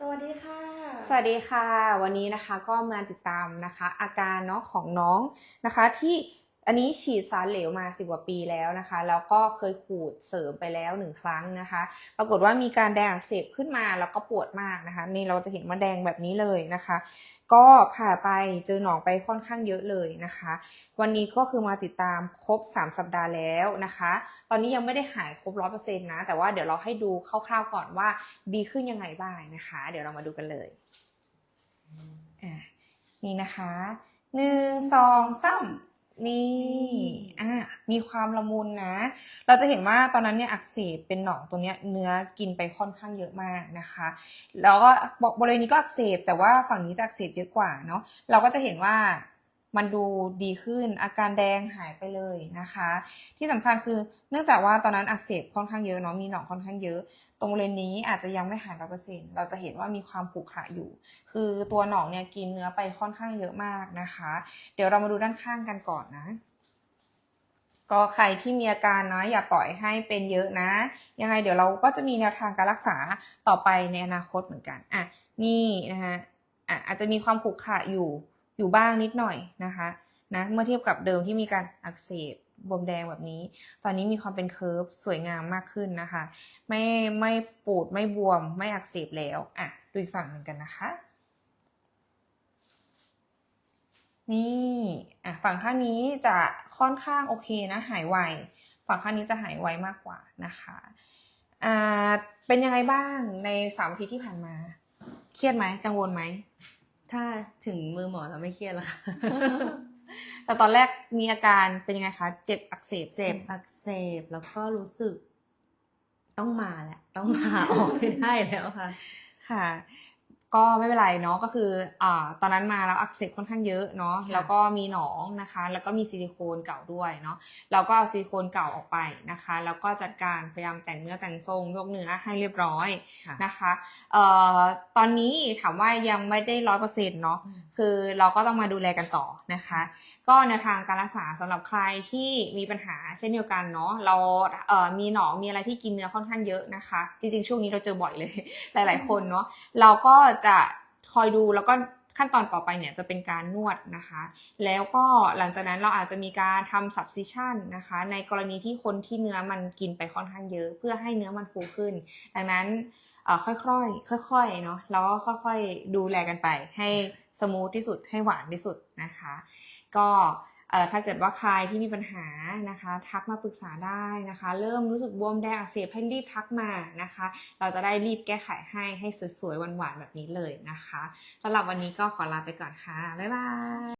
สวัสดีค่ะ สวัสดีค่ะ วันนี้นะคะก็มาติดตามนะคะ อาการเนาะของน้องนะคะที่ อันนี้ฉีดสารเหลวมาสิบกว่าปีแล้วนะคะ แล้วก็เคยขูดเสริมไปแล้วหนึ่งครั้งนะคะ ปรากฏว่ามีการแดงอักเสบขึ้นมาแล้วก็ปวดมากนะคะ นี่เราจะเห็นว่าแดงแบบนี้เลยนะคะ ก็ผ่าไปเจอหนองไปค่อนข้างเยอะเลยนะคะ วันนี้ก็คือมาติดตามครบ 3 สัปดาห์แล้วนะคะ ตอนนี้ยังไม่ได้หายครบร้อยเปอร์เซ็นต์นะ แต่ว่าเดี๋ยวเราให้ดูคร่าวๆก่อนว่าดีขึ้นยังไงบ้างนะคะ เดี๋ยวเรามาดูกันเลยอะนี่นะคะหนึ่งสองสาม นี่อะมีความละมุนนะ เราจะเห็นว่าตอนนั้นเนี่ยอักเสบเป็นหนองตรงเนี้ยเนื้อกินไปค่อนข้างเยอะมากนะคะ แล้วก็บริเวณนี้ก็อักเสบแต่ว่าฝั่งนี้จะอักเสบเยอะกว่าเนาะเราก็จะเห็นว่า มันดูดีขึ้น อาการแดงหายไปเลยนะคะ ที่สำคัญคือเนื่องจากว่าตอนนั้นอักเสบค่อนข้างเยอะเนาะมีหนองค่อนข้างเยอะ ตรงบริเวณนี้อาจจะยังไม่หายร้อยเปอร์เซ็นต์เราจะเห็นว่ามีความผุขระอยู่ คือตัวหนองเนี่ยกินเนื้อไปค่อนข้างเยอะมากนะคะ เดี๋ยวเรามาดูด้านข้างกันก่อนนะก็ใครที่มีอาการนะอย่าปล่อยให้เป็นเยอะนะ ยังไงเดี๋ยวเราก็จะมีแนวทางการรักษาต่อไปในอนาคตเหมือนกันอะนี่นะคะอะอาจจะมีความขรุขระอยู่ อยู่บ้างนิดหน่อยนะคะนะเมื่อเทียบกับเดิมที่มีการอักเสบบวมแดงแบบนี้ ตอนนี้มีความเป็นเคิร์ฟสวยงามมากขึ้นนะคะ ไม่ไม่ปูดไม่บวมไม่อักเสบแล้วอะดูอีกฝั่งหนึ่งกันนะคะ นี่อะฝั่งข้างนี้จะค่อนข้างโอเคนะหายไวฝั่งข้างนี้จะหายไวมากกว่านะคะอ่าเป็นยังไงบ้างในสามอาทิตย์ที่ผ่านมา เครียดไหมกังวลไหม ถ้าถึงมือหมอแล้วไม่เครียดแล้วค่ะแต่ตอนแรกมีอาการเป็นยังไงคะ เจ็บอักเสบเจ็บอักเสบแล้วก็รู้สึก ต้องมาแหละ ต้องมาออกไม่ได้แล้วค่ะ ค่ะ ก็ไม่เป็นไรเนาะก็คืออ่าตอนนั้นมาแล้วอักเสบค่อนข้างเยอะเนาะค่ะแล้วก็มีหนองนะคะ แล้วก็มีซิลิโคนเก่าด้วยเนาะเราก็เอาซิลิโคนเก่าออกไปนะคะ แล้วก็จัดการพยายามแต่งเนื้อแต่งทรงยกเนื้อให้เรียบร้อยค่ะนะคะเอ่อตอนนี้ถามว่ายังไม่ได้ร้อยเปอร์เซ็นต์เนาะอืมคือเราก็ต้องมาดูแลกันต่อนะคะ ก็แนวทางการรักษาสำหรับใครที่มีปัญหาเช่นเดียวกันเนาะเราเอ่อมีหนองมีอะไรที่กินเนื้อค่อนข้างเยอะนะคะ จริงๆช่วงนี้เราเจอบ่อยเลยหลาย ๆคนเนาะเราก็จะคอยดูแล้วก็ขั้นตอนต่อไปเนี่ยจะเป็นการนวดนะคะ แล้วก็หลังจากนั้นเราอาจจะมีการทำ subcision นะคะ ในกรณีที่คนที่เนื้อมันกินไปค่อนข้างเยอะ เพื่อให้เนื้อมันฟูขึ้น ดังนั้นค่อยๆ ค่อยๆ เนาะแล้วก็ค่อยๆ ดูแลกันไป ให้สมูทที่สุดให้หวานที่สุดนะคะ ก็ ถ้าเกิดว่าใครที่มีปัญหานะคะ ทักมาปรึกษาได้นะคะ เริ่มรู้สึกบวมแดงอักเสบให้รีบทักมานะคะ เราจะได้รีบแก้ไขให้ให้สวยๆหวานๆแบบนี้เลยนะคะสำหรับวันนี้ก็ขอลาไปก่อนค่ะ บ๊ายบาย